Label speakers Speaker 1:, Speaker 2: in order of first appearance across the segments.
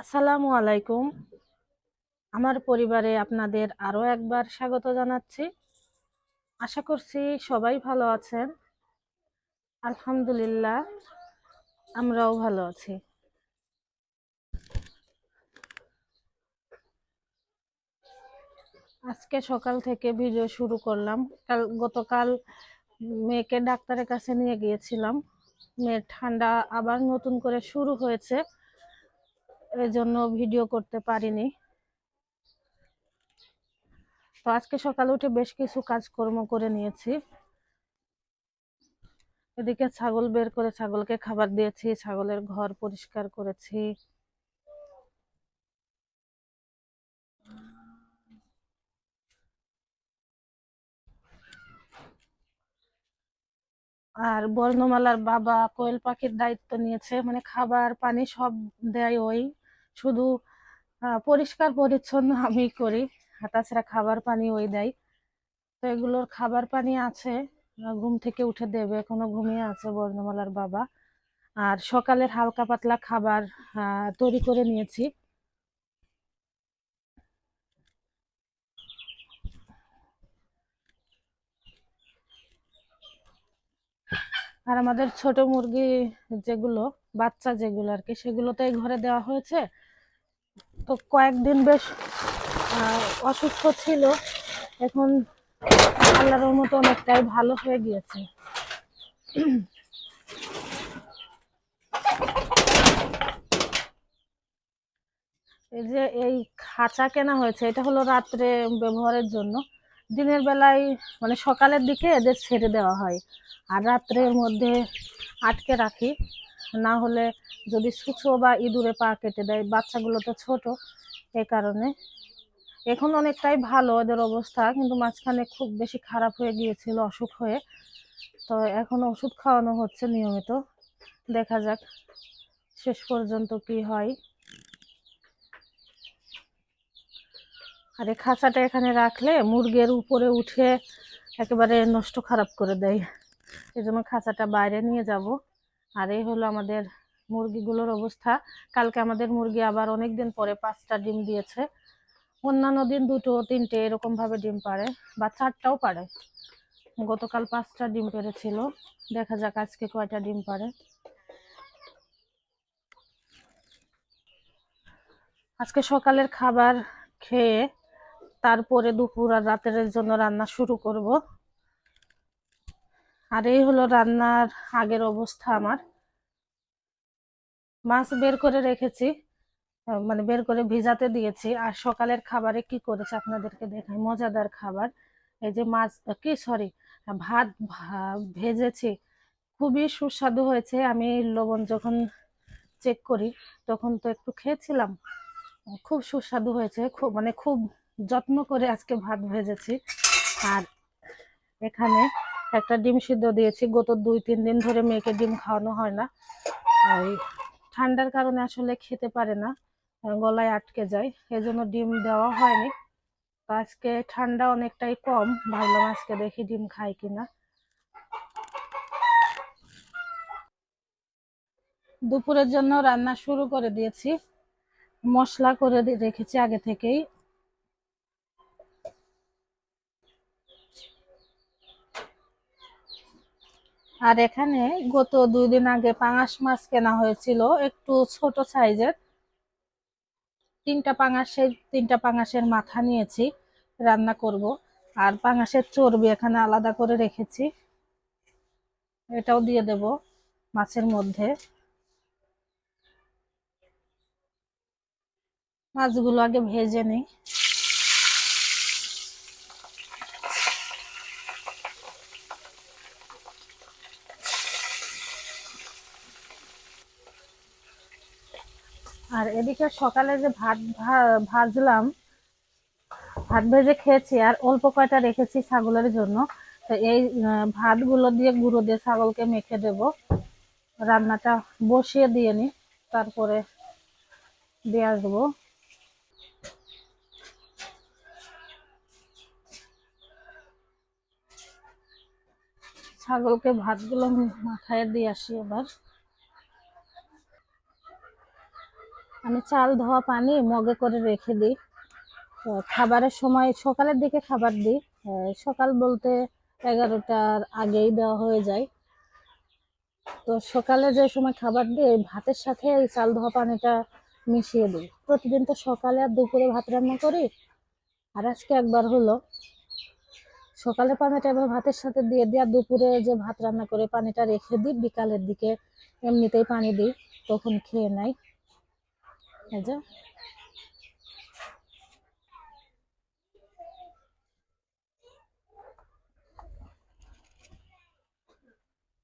Speaker 1: আসসালামু আলাইকুম। আমার পরিবারে আপনাদের আরও একবার স্বাগত জানাচ্ছি। আশা করছি সবাই ভালো আছেন। আলহামদুলিল্লাহ, আমরাও ভালো আছি। আজকে সকাল থেকে ভিডিও শুরু করলাম। কাল, গতকাল মেয়েকে ডাক্তারের কাছে নিয়ে গিয়েছিলাম। মেয়ের ঠান্ডা আবার নতুন করে শুরু হয়েছে। এজন্য ভিডিও করতে পারিনি। তো আজকে সকালে উঠে বেশ কিছু কাজকর্ম করে নিয়েছি। এদিকে ছাগল বের করে ছাগলকে খাবার দিয়েছি, ছাগলের ঘর পরিষ্কার করেছি। আর বর্ণমালার বাবা কোয়েল পাখির দায়িত্ব নিয়েছে মানে খাবার, পানি সব দেয় ওই। শুধু পরিষ্কার পরিচ্ছন্ন আমি করি। তাছাড়া খাবার পানি ওই দেয়। তো এগুলোর খাবার পানি আছে ঘুম থেকে উঠে দেবে, এখনও ঘুমিয়ে আছে বর্ণমালার বাবা। আর সকালের হালকা পাতলা খাবার তৈরি করে নিয়েছি। আর আমাদের ছোট মুরগি যেগুলো, বাচ্চা যেগুলো আর কি, সেগুলো তো এই ঘরে দেওয়া হয়েছে। তো কয়েকদিন বেশ অসুস্থ ছিল। এখন আল্লাহর মতো অনেকটাই ভালো হয়ে গিয়েছে। এই যে এই খাঁচা কেনা হয়েছে, এটা হলো রাত্রে ব্যবহারের জন্য। দিনের বেলায় মানে সকালের দিকে এদের ছেড়ে দেওয়া হয়। আর রাত্রের মধ্যে আটকে রাখি। না হলে যদি সুচো বা ইঁদুরে পা কেটে দেয়, বাচ্চাগুলো তো ছোট, এ কারণে। এখন অনেকটাই ভালো ওদের অবস্থা, কিন্তু মাঝখানে খুব বেশি খারাপ হয়ে গিয়েছিল, অসুখ হয়ে। তো এখন ওষুধ খাওয়ানো হচ্ছে নিয়মিত। দেখা যাক শেষ পর্যন্ত কি হয়। আর এই খাঁচাটা এখানে রাখলে মুরগির উপরে উঠে একেবারে নষ্ট খারাপ করে দেয়। এই জন্য খাঁচাটা বাইরে নিয়ে যাব। আর এই হলো আমাদের মুরগিগুলোর অবস্থা। কালকে আমাদের মুরগি আবার অনেক দিন পরে পাঁচটা ডিম দিয়েছে। অন্যান্য দিন দুটো, তিনটে এরকম ভাবে ডিম পারে বা চারটাও পারে গতকাল পাঁচটা ডিম পেরেছিল। দেখা যাক আজকে কয়টা ডিম পারে আজকে সকালের খাবার খেয়ে তারপরে দুপুর আর রাতের জন্য রান্না শুরু করব। আর এই হলো রান্নার আগের অবস্থা আমার। মাছ বের করে রেখেছি মানে বের করে ভিজাতে দিয়েছি। আর সকালের খাবারে কি করেছে আপনাদেরকে দেখাই। মজাদার খাবার। এই যে মাছ, কি সরি ভাত ভেজেছি। খুবই সুস্বাদু হয়েছে। আমি লবণ যখন চেক করি, তখন তো একটু খেয়েছিলাম। খুব সুস্বাদু হয়েছে। খুব মানে খুব যত্ন করে আজকে ভাত ভেজেছি। আর এখানে একটা ডিম সিদ্ধ দিয়েছি। গত দুই, তিন দিন ধরে মেয়েকে ডিম খাওয়ানো হয় না। ওই ঠান্ডার কারণে আসলে খেতে পারে না গলায় আটকে যায়। এজন্য ডিম দেওয়া হয়নি। আজকে ঠান্ডা অনেকটাই কম। ভাবলাম আজকে দেখি ডিম খাই কিনা। দুপুরের জন্য রান্না শুরু করে দিয়েছি। মশলা করে রেখেছি আগে থেকেই। আর এখানে গত দুই দিন আগে পাঙাশ মাছ কেনা হয়েছিল, একটু ছোট সাইজের। তিনটা পাঙাশের তিনটা পাঙাশের মাথা নিয়েছি, রান্না করব। আর পাঙাশের চর্বি এখানে আলাদা করে রেখেছি। এটাও দিয়ে দেব মাছের মধ্যে। মাছগুলো আগে ভেজে নিই। আর এদিকে সকালে যে ভাত ভাজলাম, ভাত ভেজে খেয়েছি আর অল্প কয়টা রেখেছি ছাগলের জন্য। তো এই ভাতগুলো দিয়ে গুঁড়ো দিয়ে ছাগলকে মেখে দেব। রান্নাটা বসিয়ে দিয়ে নি, তারপরে দিয়ে আসব। ছাগলকে ভাতগুলো মাথায় দিয়ে আসি এবার। আমি চাল, ধোয়া, পানি মগে করে রেখে দিই। খাবারের সময় সকালের দিকে খাবার দিই। সকাল বলতে এগারোটার আগেই দেওয়া হয়ে যায়। তো সকালে যে সময় খাবার দিই ভাতের সাথে এই চাল, ধোয়া, পানিটা মিশিয়ে দিই। প্রতিদিন তো সকালে আর দুপুরে ভাত রান্না করি। আর আজকে একবার হলো। সকালে পানিটা এবার ভাতের সাথে দিয়ে দিই আর দুপুরে যে ভাত রান্না করে পানিটা রেখে দিই, বিকালের দিকে এমনিতেই পানি দিই, তখন খেয়ে নেয়। এই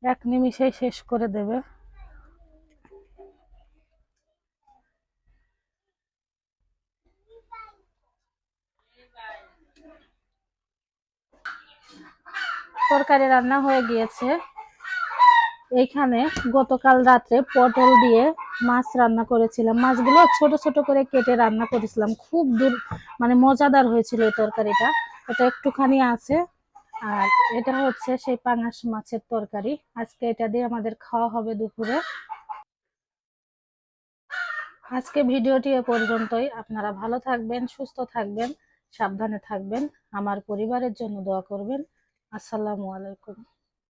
Speaker 1: এক নিমিষেই শেষ করে দেবে। তরকারি রান্না হয়ে গিয়েছে। এইখানে গতকাল রাত্রে পটল দিয়ে মাছ রান্না করেছিলাম। মাছগুলো ছোট ছোট করে কেটে রান্না করেছিলাম। খুব দূর মানে মজাদার হয়েছিল এই তরকারিটা। এটা একটুখানি আছে। আর এটা হচ্ছে সেই পাঙাশ মাছের তরকারি। আজকে এটা দিয়ে আমাদের খাওয়া হবে দুপুরে। আজকে ভিডিওটি এ পর্যন্তই। আপনারা ভালো থাকবেন, সুস্থ থাকবেন, সাবধানে থাকবেন। আমার পরিবারের জন্য দোয়া করবেন। আসসালামু আলাইকুম।